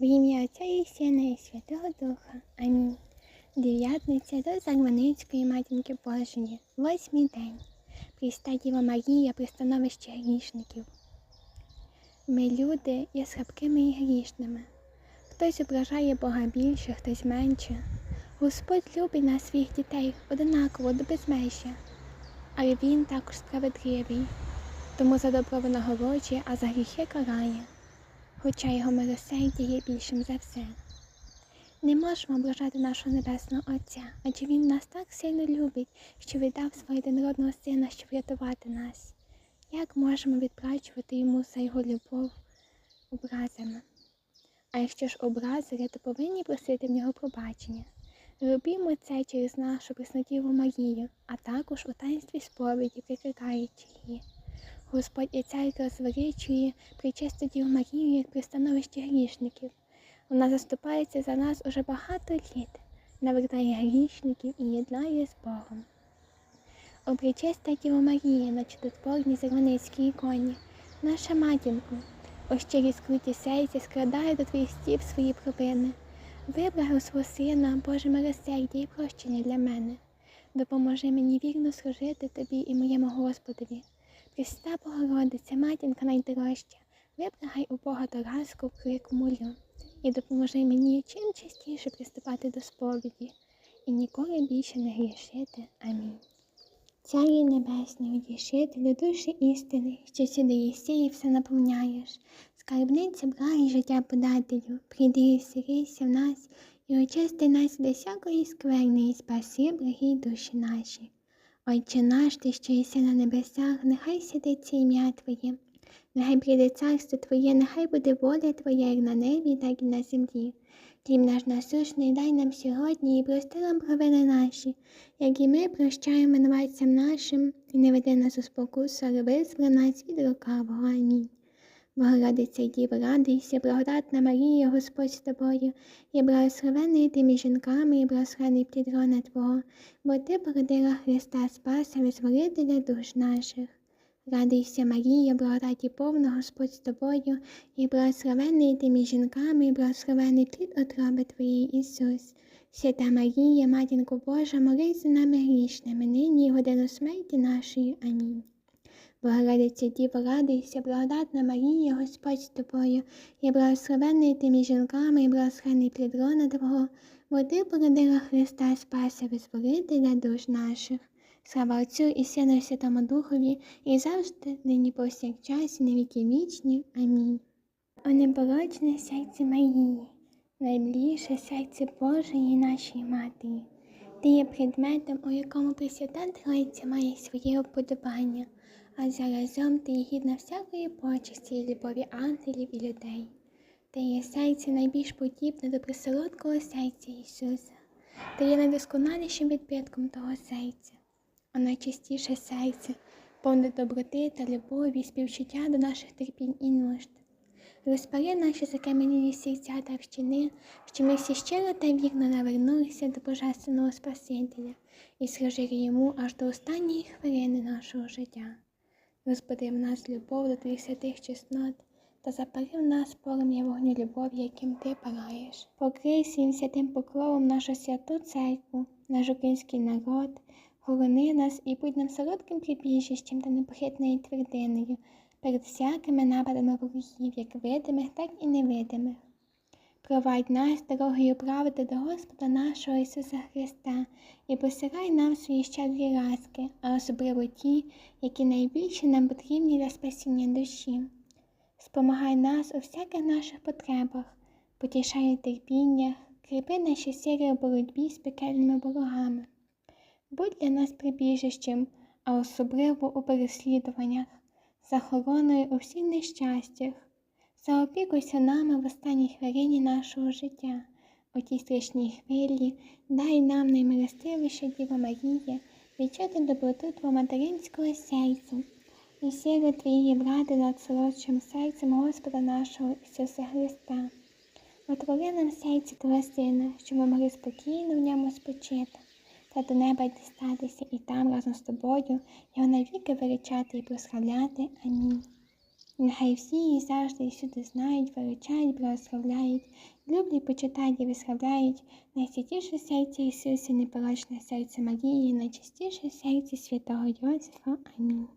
В ім'я Отця і Сина і Святого Духа. Амінь. Дев'ятниця до Зарваницької матінки Божої. Восьмий день. Пріста Діва Марія, пристановище грішників. Ми люди є слабкими і грішними. Хтось ображає Бога більше, хтось менше. Господь любить нас своїх дітей одинаково до безмежжя, але Він також справедливий, тому за добро винагороджує, а за гріхи карає, хоча його милосердя є більшим за все. Не можемо ображати нашого Небесного Отця, адже Він нас так сильно любить, що віддав свого єдинородного сина, щоб врятувати нас. Як можемо відплачувати йому за його любов образами? А якщо ж образили, то повинні просити в нього пробачення. Робімо це через нашу Преснодіву Марію, а також у таїнстві сповіді, прикликаючи її. Господь і церква звеличує причисту Діву Марію як пристановище грішників. Вона заступається за нас уже багато літ, навертає грішників і єднає з Богом. О причиста Діва Марія на чудотворній Зерваницькій іконі, наша матінко, о щирі скруті серця складає до твоїх стіп свої провини. Вибрав свого сина, Боже милосердя і прощення для мене. Допоможи мені вірно служити тобі і моєму Господові. Христа Богородиця, матінка найдорожча, вибрагай у Бога до ласку в молю, і допоможи мені чим частіше приступати до сповіді і ніколи більше не грішити. Амінь. Царі Небесний, утішителю душі істини, що сюди єсі і все наповняєш, скарбниця благі життя подателю, прийди і сирися в нас, і очисти нас до всякої скверни, і спаси благі душі наші. Отче наш, ти, що єси на небесах, нехай сідеться ім'я Твоє, нехай прийде царство Твоє, нехай буде воля Твоя, як на небі, так і на землі. Хліб наш насущний дай нам сьогодні і прости нам провини наші, як і ми прощаємо винуватцям нашим, і не веди нас у спокусу, але визволи нас від лукавого. Амінь. Богородиця Діва, радуйся, благодатна Марія, Господь з тобою, і благословений ти між жінками, і благословений плід рона Твого, бо ти породила Христа Спаса, визволителя душ наших. Радуйся, Марія, благодаті повна Господь з тобою, і благословений ти між жінками, і благословений плід отроби Твоєї Ісус. Свята Марія, Матінко Божа, молись за нами грішними, нині і годину смерті нашої. Амінь. Богородиця Діва, радуйся, благодатна Марія, Господь з тобою, і благословений ти між жінками, і благословений плід Твого, бо ти породила Христа Спаса, визволителя душ наших. Слава Отцю і Сину і Святому Духові, і завжди, нині повсякчас, і на віки вічні. Амінь. О непорочне серце Марії, найближче серце Божої нашої Матері. Ти є предметом, у якому Пресвята Троїця має своє уподобання, а заразом ти гідна всякої почесті і любові ангелів і людей. Ти є серце найбільш подібне до присолодкого серця Ісуса. Ти є найдосконалішим відбитком того серця, а найчистіше серце, повне доброти та любові, співчуття до наших терпінь і нужд. Розпари наші закам'янілі серця та вщини, що ми всі щиро та вірно навернулися до Божественного Спасителя і служили йому аж до останньої хвилини нашого життя. Розбуди в нас любов до твоїх святих чеснот та запари в нас полум'я вогню любові, яким ти палаєш. Покрий своїм святим покровом нашу святу церкву, наш український народ, горони нас і будь нам солодким прибіжищем та непохитною твердиною перед всякими нападами ворогів, як видимих, так і невидимих. Провадь нас дорогою правди до Господа нашого Ісуса Христа і посирай нам свої щедрі ласки, а особливо ті, які найбільше нам потрібні для спасіння душі. Спомагай нас у всяких наших потребах, потішай у терпіннях, кріпи наші сили у боротьбі з пекельними ворогами. Будь для нас прибіжищем, а особливо у переслідуваннях, захороною у всіх нещастях. Заопікуйся нами в останній хвилині нашого життя, у тій страшній хвилі, дай нам наймилостивіша Діва Марія, відчути доброту Твого материнського серця і сили Твоєї влади над солодшим серцем Господа нашого Ісуса Христа. Отвори нам серце Твого Сина, щоб ми могли спокійно в ньому спочити, та до неба дістатися і там разом з тобою його навіки величати і прославляти. Амінь. Нехай всі її завжди і всюди знають, величають, благословляють, люблять, почитають і висловляють найсвятіше серце Ісуса, непорочне серце Марії, найчистіше серце святого Йосифа. Амінь.